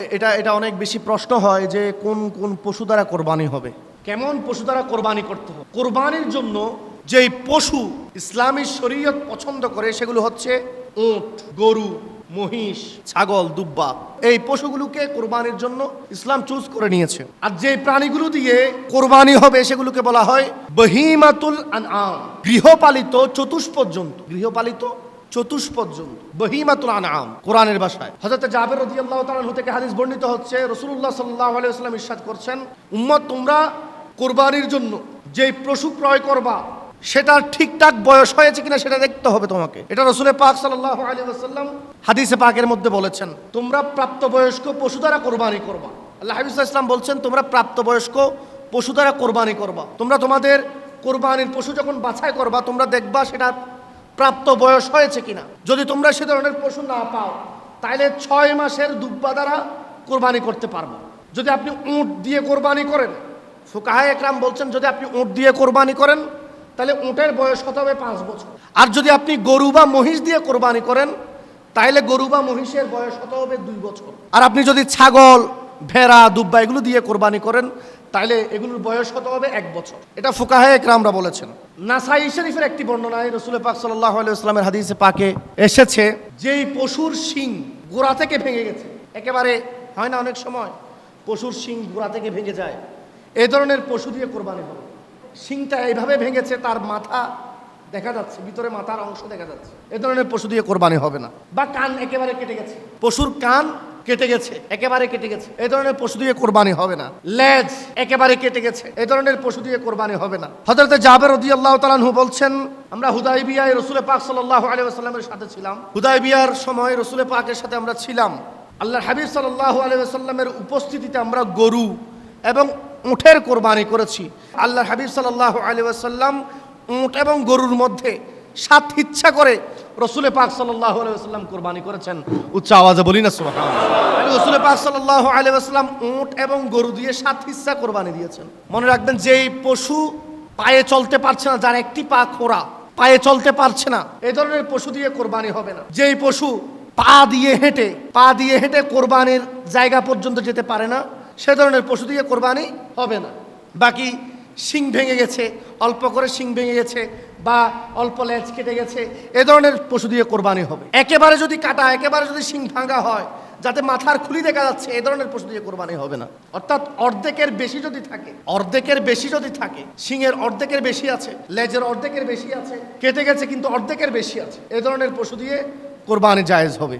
এটা এটা অনেক বেশি প্রশ্ন হয় যে কোন কোন পশু দ্বারা কোরবানি হবে। কেমন পশু দ্বারা কোরবানি করতে হবে? কোরবানির জন্য যেই পশু ইসলামী শরীয়ত পছন্দ করে সেগুলো হচ্ছে উট, গরু, মহিষ, ছাগল, দুব্বা। এই পশুগুলোকে কোরবানির জন্য ইসলাম চুজ করে নিয়েছে। আর যে প্রাণীগুলো দিয়ে কোরবানি হবে সেগুলোকে বলা হয় বহিমাতুল গৃহপালিত চতুষ্পদ জন্তু গৃহপালিত চতুষ্পদ জন্তু, বহিমাতুল আনআম, কোরআনের ভাষায়। হযরত জাবের রাদিয়াল্লাহু তাআলা আনহু থেকে হাদিস বর্ণিত হচ্ছে সাল্লাল্লাহু আলাইহি ওয়াসাল্লাম ইরশাদ করছেন, উম্মত, তোমরা কোরবানির জন্য যে পশু ক্রয় করবা, সেটার ঠিকঠাক বয়স হয়েছে কিনা সেটা দেখতে হবে তোমাকে। এটা রসুলের পাক সাল্লাল্লাহু আলাইহি ওয়াসাল্লাম হাদিসে পাকের মধ্যে বলেছেন, তোমরা প্রাপ্তবয়স্ক পশু দ্বারা কোরবানি করবা। আল্লাহ হাবিব ইসলাম বলছেন, তোমরা প্রাপ্তবয়স্ক পশু দ্বারা কোরবানি করবা। তোমরা তোমাদের কোরবানির পশু যখন বাছাই করবা, তোমরা দেখবা সেটা প্রাপ্ত বয়স হয়েছে কিনা? যদি তোমরা সে ধরনের পশু না পাও তাহলে ছয় মাসের দুব্বা দ্বারা কোরবানি করতে পারব। যদি আপনি উঁট দিয়ে কোরবানি করেন ফুকাহায় একরাম বলছেন, যদি আপনি উঁট দিয়ে কোরবানি করেন তাহলে উঁটের বয়স হতে হবে পাঁচ বছর। আর যদি আপনি গরু বা মহিষ দিয়ে কোরবানি করেন তাহলে গরু বা মহিষের বয়স হতে হবে দুই বছর। আর আপনি যদি ছাগল ভেড়া, দুব্বা, এগুলো দিয়ে কোরবানি করেন তাহলে এগুলোর বয়স কত হবে? এক বছর। এটা ফুকাহে একরামরা বলেছেন। নাসাই শরীফের একটি বর্ণনায় রসুল পাক সাল্লাহ আলাইসলামের হাদিসে পাকে এসেছে, যেই পশুর শিং গোড়া থেকে ভেঙে গেছে। একেবারে হয় না অনেক সময়? পশুর শিং গোড়া থেকে ভেঙে যায়। এ ধরনের পশু দিয়ে কোরবানি হবে শিংটা এইভাবে ভেঙেছে, তার মাথা দেখা যাচ্ছে, ভিতরে মাথার অংশ দেখা যাচ্ছে। এ ধরনের পশু দিয়ে কোরবানি হবে না। বা কান একেবারে কেটে গেছে। পশুর কান কেটে গেছে। একেবারে কেটে গেছে। এই ধরনের পশু দিয়ে কোরবানি হবে না। লেজ একেবারে কেটে গেছে। এই ধরনের পশু দিয়ে কোরবানি হবে না। হযরত জাবের রাদিয়াল্লাহু তাআলাহু বলছেন আমরা হুদাই বিয়ায় রাসূল পাক সাল্লাল্লাহু আলাইহি ওয়াসাল্লামের সাথে ছিলাম। হুদাই বিয়ার সময় রাসূল পাকের সাথে আমরা ছিলাম। আল্লাহ হাবিব সাল্লাল্লাহু আলাইহি ওয়াসাল্লামের উপস্থিতিতে আমরা গরু এবং উঠের কোরবানি করেছি। আল্লাহ হাবিব সাল্লাহ আলী আসাল্লাম উঁট এবং গরুর মধ্যে সাত ইচ্ছা করে রসুলে পাক সাল্লাহ আলাইসাল্লাম কোরবানি করেছেন। উচ্চ আওয়াজে বলি না রসুলে পাক সাল্লাহ আলী উঁট এবং গরু দিয়ে সাত ইচ্ছা কোরবানি দিয়েছেন। মনে রাখবেন, যেই পশু পায়ে চলতে পারছে না, যার একটি পা খোরা পায়ে চলতে পারছে না এই ধরনের পশু দিয়ে কোরবানি হবে না। যেই পশু পা দিয়ে হেঁটে, পা দিয়ে হেঁটে কোরবানির জায়গা পর্যন্ত যেতে পারে না, সে ধরনের পশু দিয়ে কোরবানি হবে না। বাকি শিং ভেঙে গেছে, অল্প করে শিং ভেঙে গেছে বা অল্প লেজ কেটে গেছে, এ ধরনের পশু দিয়ে কোরবানি হবে। একেবারে যদি কাটা, একেবারে যদি শিং ভাঙা হয়, যাতে মাথার খুলি দেখা যাচ্ছে, এ ধরনের পশু দিয়ে কোরবানি হবে না। অর্থাৎ অর্ধেকের বেশি যদি থাকে, অর্ধেকের বেশি যদি থাকে, শিংয়ের অর্ধেকের বেশি আছে, লেজের অর্ধেকের বেশি আছে, কেটে গেছে কিন্তু অর্ধেকের বেশি আছে, এ ধরনের পশু দিয়ে কোরবানি জায়েজ হবে।